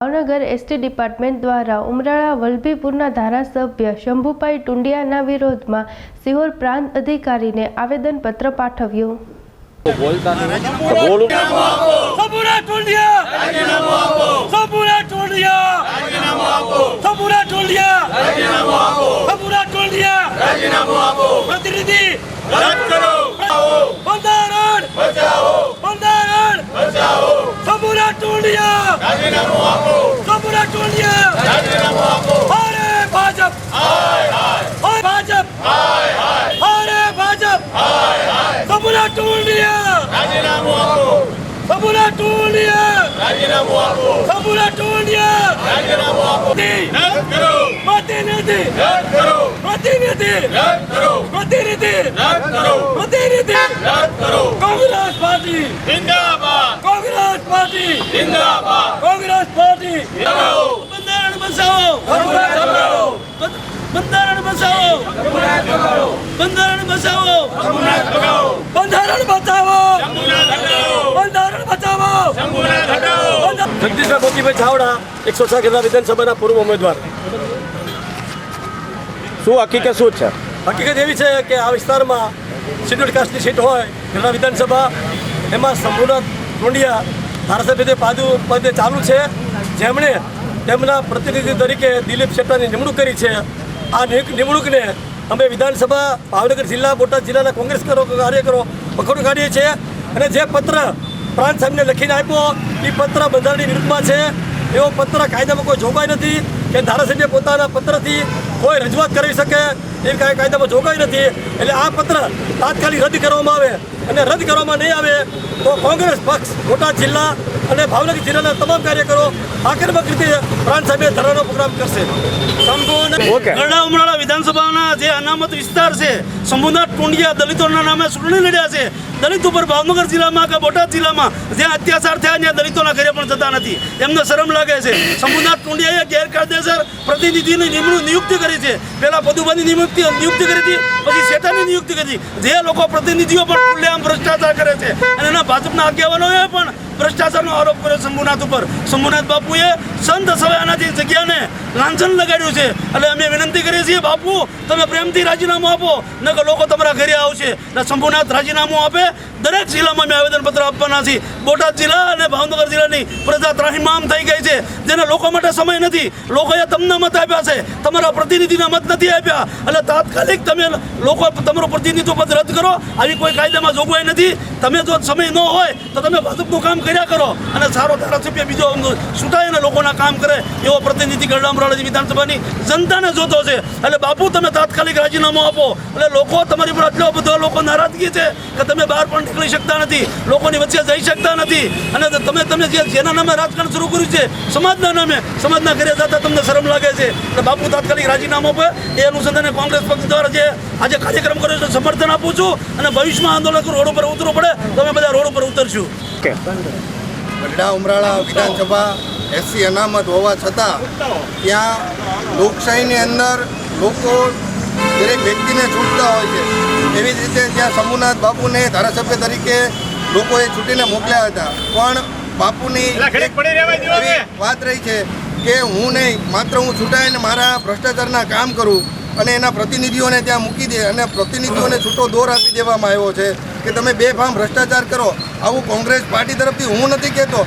Bhavnagar ST department દ્વારા ઉમરાળા વલભીપુરના ધારાસભ્ય શંભુભાઈ ટુંડિયાના વિરોધમાં સિહોર પ્રાંત અધિકારીને આવેદનપત્ર પાઠવ્યું. બંધારણ. સબુરા ટોલિયા અરે ભાજપ અરે ભાજપ અરે ભાજપ સબુરા ટોલિયા સબુરા ટોલિયા સબુરા ટોલિયા પ્રતિનિધિ પ્રતિનિધિ પ્રતિનિધિ પ્રતિનિધિ Congress party Congress party Congress party બંધારણ બચાવો બંધારણ બચાવો. બંધારણ બચાવો. બંધારણ બચાવો. બંધારણ બચાવો. જગદીશભાઈ મોતીભાઈ ચાવડા એકસો છ ખેડા વિધાનસભાના પૂર્વ ઉમેદવાર. શું હકીકત શું છે? હકીકત એવી છે કે આ વિસ્તારમાં શેડ્યુલ કાસ્ટની સીટ હોય ખેડા વિધાનસભા, એમાં શંભુનાથ ટોંડિયા ધારાસભ્ય પાદુ પદે ચાલુ છે. જેમણે તેમના પ્રતિનિધિ તરીકે દિલીપ શેટ્ટાની નિમણૂક કરી છે. આ નિમણૂકને અમે વિધાનસભા, ભાવનગર જિલ્લા, બોટાદ જિલ્લાના કોંગ્રેસ કરો કાર્યકરો વખોડ કાઢીએ છીએ. અને જે પત્ર પ્રાંત સાહેબને લખીને આપ્યો એ પત્ર બંધારણની વિરુદ્ધમાં છે. એવો પત્ર કાયદામાં કોઈ જોગવાઈ નથી કે ધારાસભ્ય પોતાના પત્રથી કોઈ રજૂઆત કરી શકે એ કાંઈ કાયદામાં જોગવાઈ નથી. એટલે આ પત્ર તાત્કાલિક રદ કરવામાં આવે. અને રદ કરવામાં નહીં આવે તો કોંગ્રેસ પક્ષ બોટાદ જિલ્લા અને ભાવનગર જિલ્લાના તમામ કાર્યકરો આક્રમક રીતે પ્રાંત સાહેબે ધરણાનો પ્રોગ્રામ કરશે. સંપૂર્ણ ગરડા ઉમરાળા વિધાનસભાના જે અનામત વિસ્તાર છે શંભુનાથ ટુંડિયા દલિતોના નામે ચૂંટણી લડ્યા છે. દલિત ઉપર ભાવનગર જિલ્લામાં કે બોટાદ જિલ્લામાં જ્યાં અત્યાચાર થયા ત્યાં દલિતોના ઘરે પણ જતા નથી. એમને શરમ લાગે છે. શંભુનાથ ટુંડિયાએ ગેરકાયદેસર પ્રતિનિધિની નિમણૂક નિયુક્તિ કરી છે. પહેલા પદુભાની નિયુક્તિ નિયુક્તિ કરી હતી પછી શેઠાની નિયુક્તિ કરી. જે લોકો પ્રતિનિધિઓ પણ ખુલ્લેઆમ ભ્રષ્ટાચાર કરે છે. અને એના ભાજપના આગેવાનોએ પણ ભ્રષ્ટાચારનો આરોપ કર્યો શંભુનાથ ઉપર. શંભુનાથ બાપુએ સંત સવાયાનાથી જગ્યાને લાંછન લગાડ્યું છે, એટલે અમે વિનંતી કરીએ છીએ, બાપુ, તમે પ્રેમથી રાજીનામું આપો, નકર લોકો તમારા ઘરે આવશે. ને શંભુનાથ રાજીનામું આપે દરેક જિલ્લામાં અમે આવેદનપત્ર આપવાના છીએ. બોટાદ જિલ્લા અને ભાવનગર જિલ્લાની પ્રજા ત્રાહિમામ થઈ ગઈ છે. જેને લોકો માટે સમય નથી. લોકોએ તમને મત આપ્યા છે. તમારા પ્રતિનિધિના મત નથી આપ્યા. એટલે તાત્કાલિક તમે લોકો તમારું પ્રતિનિધિત્વ પદ રદ કરો. આવી કોઈ કાયદામાં જોગવાઈ નથી. તમે જો સમય ન હોય, તો તમે ભાજપનું કામ કર્યા કરો. અને સારો ધારાસભ્ય બીજો છૂટાય અને લોકોના કામ કરે એવો પ્રતિનિધિ ગરડામરાળા વિધાનસભાની જનતાને જોતો છે. એટલે બાપુ, તમે તાત્કાલિક રાજીનામું આપો. એટલે લોકો તમારી પર આટલો બધો લોકો નારાજગી છે કે તમે બહાર પણ નીકળી શકતા નથી. લોકોની વચ્ચે જઈ શકતા નથી. અને તમે તમે જે જેના નામે રાજકારણ શરૂ કર્યું છે, સમાજના નામે, સમાજના ઘરે જતા તમને શરમ લાગે છે. એટલે બાપુ તાત્કાલિક રાજીનામું આપે. એ અનુસંધાને કોંગ્રેસ પક્ષ દ્વારા જે આજે કાર્યક્રમ કર્યો છે, સમર્થન આપું છું. અને ભવિષ્યમાં આંદોલન રોડ ઉપર ઉતરવું પડે તો અમે બધા રોડ ઉપર ઉતરશું. ગઢડા, ઉમરાળા વિધાનસભા, એસસી અનામત હોવા છતાં, ત્યાં લોકશાહીની અંદર લોકો દરેક વ્યક્તિને છૂટતા હોય છે. એવી જ રીતે ત્યાં શંભુનાથ બાપુને ધારાસભ્ય તરીકે લોકોએ છૂટીને મોકલ્યા હતા. પણ બાપુની વાત રહી છે કે હું નહીં માત્ર હું છૂટાઈને મારા ભ્રષ્ટાચારના કામ કરું અને એના પ્રતિનિધિઓને ત્યાં મૂકી દે અને પ્રતિનિધિઓને છૂટો દોર આપી દેવામાં આવ્યો છે કે તમે બે ફામ ભ્રષ્ટાચાર કરો. આવું કોંગ્રેસ પાર્ટી તરફથી હું નથી કહેતો.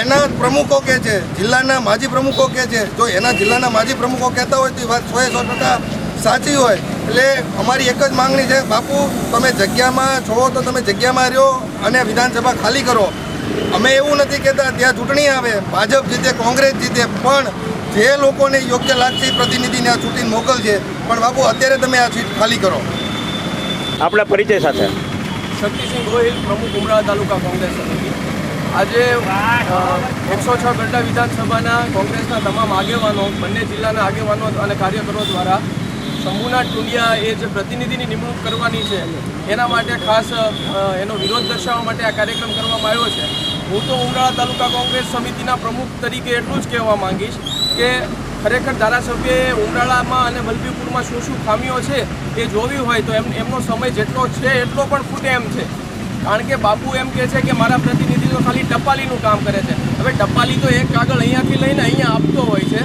એના પ્રમુખો કહે છે જિલ્લાના માજી પ્રમુખો કહે છે. જો એના જિલ્લાના માજી પ્રમુખો કહેતા હોય તો એ વાત સો સો ટકા સાચી હોય. એટલે અમારી એક જ માંગણી છે બાપુ તમે જગ્યામાં છો તો તમે જગ્યામાં રહ્યો અને વિધાનસભા ખાલી કરો. અમે એવું નથી કહેતા ત્યાં ચૂંટણી આવે ભાજપ જીતે કોંગ્રેસ જીતે પણ જે લોકોને યોગ્ય લાગશે પ્રતિનિધિને આ ચૂંટીને મોકલશે. પણ બાપુ અત્યારે તમે આ સીટ ખાલી કરો. આપણા પરિચય સાથે. શક્તિસિંહ ગોહિલ પ્રમુખ ઉમરાળ તાલુકા કોંગ્રેસ સમિતિ. આજે એકસો છ ગઢડા વિધાનસભાના કોંગ્રેસના તમામ આગેવાનો બંને જિલ્લાના આગેવાનો અને કાર્યકરો દ્વારા શંભુનાથ ટુંડિયા એ જે પ્રતિનિધિની નિમણૂક કરવાની છે, એના માટે ખાસ એનો વિરોધ દર્શાવવા માટે આ કાર્યક્રમ કરવામાં આવ્યો છે. હું તો ઉમરાળા તાલુકા કોંગ્રેસ સમિતિના પ્રમુખ તરીકે એટલું જ કહેવા માંગીશ કે ખરેખર ધારાસભ્યએ ઉમરાળામાં અને વલભીપુરમાં શું શું ખામીઓ છે એ જોવી હોય તો એમ, એમનો સમય જેટલો છે એટલો પણ ખૂટે એમ છે. કારણ કે બાપુ એમ કહે છે કે મારા પ્રતિનિધિ તો ખાલી ટપાલીનું કામ કરે છે. હવે ટપાલી તો એક કાગળ અહીંયાથી લઈને અહીંયા આપતો હોય છે.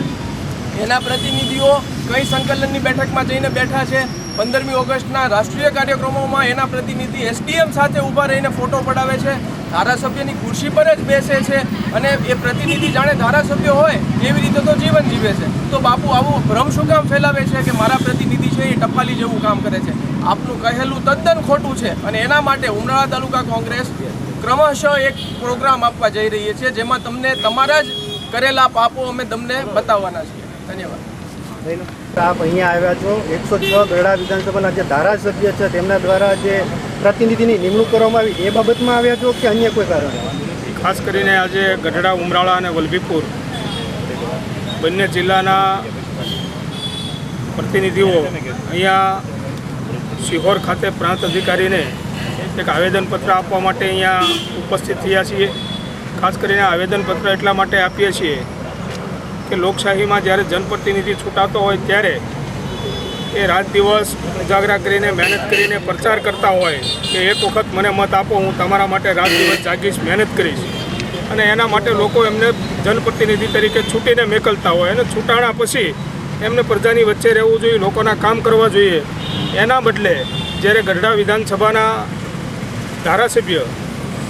એના પ્રતિનિધિઓ કઈ સંકલનની બેઠકમાં જઈને બેઠા છે? પંદરમી ઓગસ્ટના રાષ્ટ્રીય કાર્યક્રમોમાં એના પ્રતિનિધિ એસડીએમ સાથે ઊભા રહીને ફોટો પડાવે છે. ધારાસભ્યની ખુરશી પર જ બેસે છે અને એ પ્રતિનિધિ જાણે ધારાસભ્ય હોય એવી રીતે તો જીવન જીવે છે. તો બાપુ, આવું ભ્રમ શું કામ ફેલાવે છે કે મારા પ્રતિનિધિ છે એ ટપાલી જેવું કામ કરે છે? આપનું કહેલું તદ્દન ખોટું છે અને એના માટે ઉમરાળા તાલુકા કોંગ્રેસ ક્રમશઃ એક પ્રોગ્રામ આપવા જઈ રહી છે, જેમાં તમને તમારા જ કરેલા પાપો અમે તમને બતાવવાના છીએ. ધન્યવાદ. આપ અહીંયા આવ્યા છો. એકસો છ ગરડા વિધાનસભાના જે ધારાસભ્ય છે તેમના દ્વારા જે પ્રતિનિધિની નિમણૂક કરવામાં આવી એ બાબતમાં આવ્યા છો કે અન્ય કોઈ કારણ? ખાસ કરીને આજે ગઢડા ઉમરાળા અને વલભીપુર બંને જિલ્લાના પ્રતિનિધિઓ અહીંયા સિહોર ખાતે પ્રાંત અધિકારીને એક આવેદનપત્ર આપવા માટે અહીંયા ઉપસ્થિત થયા છીએ. ખાસ કરીને આવેદનપત્ર એટલા માટે આપીએ છીએ કે લોકશાહીમાં જ્યારે જનપ્રતિનિધિ છૂટાતો હોય ત્યારે એ રાત દિવસ ઉજાગરા કરીને, મહેનત કરીને પ્રચાર કરતા હોય કે એક વખત મને મત આપો, હું તમારા માટે રાત દિવસ જાગીશ, મહેનત કરીશ. અને એના માટે લોકો એમને જનપ્રતિનિધિ તરીકે છૂટીને મેકલતા હોય અને છૂટાણા પછી એમને પ્રજાની વચ્ચે રહેવું જોઈએ, લોકોના કામ કરવા જોઈએ. એના બદલે જ્યારે ગઢડા વિધાનસભાના ધારાસભ્ય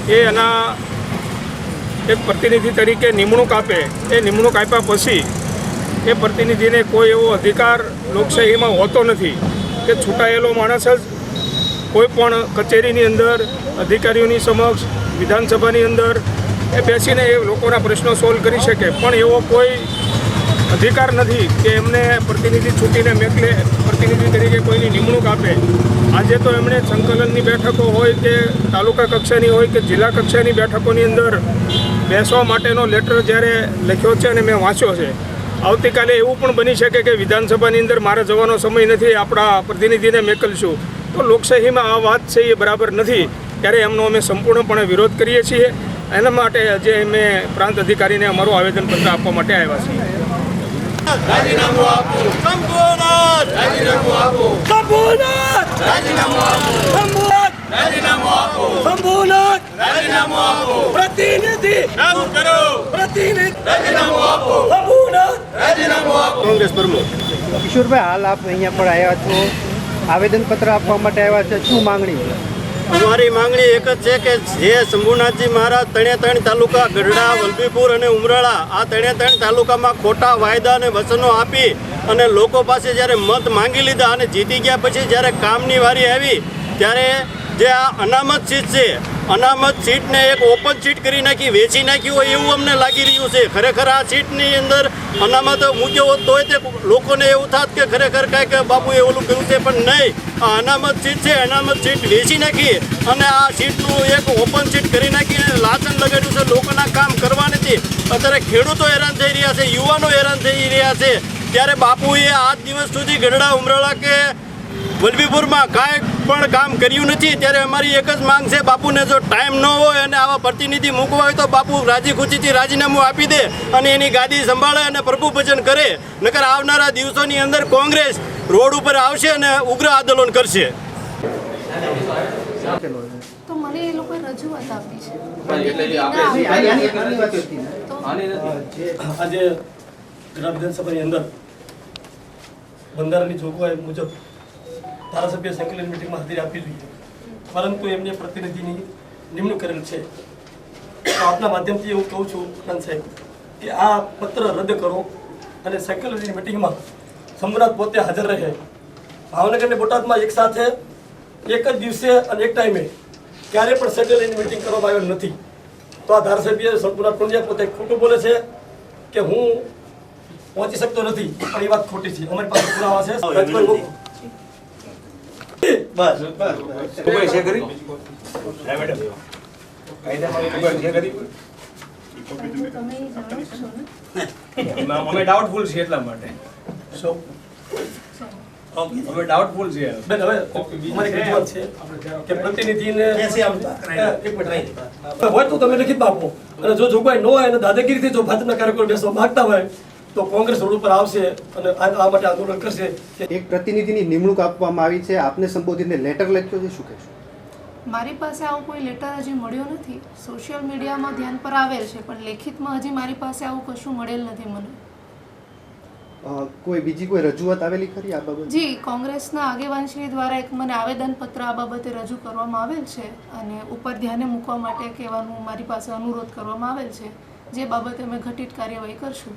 એ એના એક પ્રતિનિધિ તરીકે નિમણૂક આપે, એ નિમણૂક આપ્યા પછી એ પ્રતિનિધિને કોઈ એવો અધિકાર લોકશાહીમાં હોતો નથી કે છૂટાયેલો માણસ જ કોઈ પણ કચેરીની અંદર, અધિકારીઓની સમક્ષ, વિધાનસભાની અંદર એ બેસીને એ લોકોના પ્રશ્નો સોલ્વ કરી શકે. પણ એવો કોઈ અધિકાર નથી કે એમને પ્રતિનિધિ છૂટીને મેકલે, પ્રતિનિધિ તરીકે કોઈની નિમણૂક આપે. આજે તો એમણે સંકલનની બેઠકો હોય કે તાલુકા કક્ષાની હોય કે જિલ્લા કક્ષાની બેઠકોની અંદર બેસવા માટેનો લેટર જ્યારે લખ્યો છે અને મેં વાંચ્યો છે. આવતીકાલે એવું પણ બની શકે કે વિધાનસભાની અંદર મારે જવાનો સમય નથી, આપણા પ્રતિનિધિને મેકલશું. તો લોકશાહીમાં આ વાત છે એ બરાબર નથી. ત્યારે એમનો અમે સંપૂર્ણપણે વિરોધ કરીએ છીએ. એના માટે આજે અમે પ્રાંત અધિકારીને અમારું આવેદનપત્ર આપવા માટે આવ્યા છીએ. કોંગ્રેસ પ્રમુખ. કિશોરભાઈ હાલ આપ અહીંયા પણ આવ્યા છો. આવેદનપત્ર આપવા માટે આવ્યા છે. શું માંગણી? છે અમારી માંગણી એક જ છે કે જે શંભુનાથજી મહારાજ ત્રણે ત્રણ તાલુકા ગઢડા, વલભીપુર અને ઉમરાળા, આ ત્રણે ત્રણ તાલુકામાં ખોટા વાયદા અને વચનો આપી અને લોકો પાસે જ્યારે મત માંગી લીધા અને જીતી ગયા પછી જ્યારે કામની વારી આવી, ત્યારે જે આ અનામત સીટ છે, અનામત સીટને એક ઓપન સીટ કરી નાખી, વેચી નાખી હોય એવું અમને લાગી રહ્યું છે. ખરેખર આ સીટની અંદર અનામત મૂક્યો હોત તોય તે લોકોને એવું થાત કે ખરેખર કાંઈક બાપુએ ઓલું કર્યું છે, પણ નહીં. આ અનામત સીટ છે, અનામત સીટ વેચી નાખી અને આ સીટનું એક ઓપન સીટ કરી નાખીને લાચન લગાડ્યું છે, લોકોના કામ કરવા નથી અત્યારે ખેડૂતો હેરાન થઈ રહ્યા છે, યુવાનો હેરાન થઈ રહ્યા છે. ત્યારે બાપુએ આજ દિવસ સુધી ગઢડા, ઉમરાળા કે વલભીપુરમાં કાંઈ પણ કામ કર્યું નથી ત્યારે અમારી એક જ માંગ છે બાપુને જો ટાઈમ ન હોય અને આવા પ્રતિનિધિ મૂકવા હોય તો બાપુ રાજી ખુશીથી રાજીનામું આપી દે અને એની ગાદી સંભાળે અને પ્રભુ ભજન કરે. નકર આવનારા દિવસોની અંદર કોંગ્રેસ રોડ ઉપર આવશે અને ઉગ્ર આંદોલન કરશે. તો મને એ લોકોએ રજૂઆત આપી છે. આજે ગઢડા વિધાનસભાની અંદર બંધારણની જોગવાઈ મુજબ ધારાસભ્ય સંકલન મિટિંગમાં હાજરી આપવી જોઈએ પરંતુ એમને પ્રતિનિધિની નિમણૂક કરેલ છે. તો આપના માધ્યમથી એવું કહું છું આનંદ સાહેબ કે આ પત્ર રદ કરો અને સંકલનની મિટિંગમાં સંભરાત પોતે હાજર રહે. ભાવનગર અને બોટાદમાં એક સાથે એક જ દિવસે અને એક ટાઈમે ક્યારે પણ સંકલનની મિટિંગ કરવામાં આવેલ નથી. તો આ ધારાસભ્ય સંપૂર્ણ ટુંડિયા પોતે ખોટું બોલે છે કે હું પહોંચી શકતો નથી પણ એ વાત ખોટી છે. અમારી પાસે પુરાવા છે. રાજકોટ મોકલો. તમે જાણો છો ને અમે ડાઉટફુલ છીએ એટલા માટે. So, અમે ડાઉટફુલ છીએ. બેન હવે અમારી રજૂઆત છે કે પ્રતિનિધિને એક હોય તો તમે લિખિત આપો. અને જો જોગવાઈ ન હોય અને દાદાગીરીથી જો ભાજપના કાર્યકરો બેસવા માંગતા હોય તો કોંગ્રેસ રોડ ઉપર આવશે અને આ આ માટે આંદોલન કરશે. એક પ્રતિનિધિની નિમણૂક આપવામાં આવી છે. આપને સંબોધીને લેટર લખ્યો છે શું કહેશો? મારી પાસે આવો કોઈ લેટર હજી મળ્યો નથી. સોશિયલ મીડિયામાં ધ્યાન પર આવેલ છે પણ લેખિતમાં હજી મારી પાસે આવું કશું મળેલ નથી મને. કોઈ બીજી કોઈ રજૂઆત આવેલી ખરી આ બાબતે? જી કોંગ્રેસના આગેવાનશ્રી દ્વારા એક મને આવેદનપત્ર આ બાબતે રજૂ કરવામાં આવેલ છે અને ઉપર ધ્યાને મૂકવા માટે કહેવાનું મારી પાસે અનુરોધ કરવામાં આવેલ છે. જે બાબતે અમે ઘટિત કાર્યવાહી કરશું.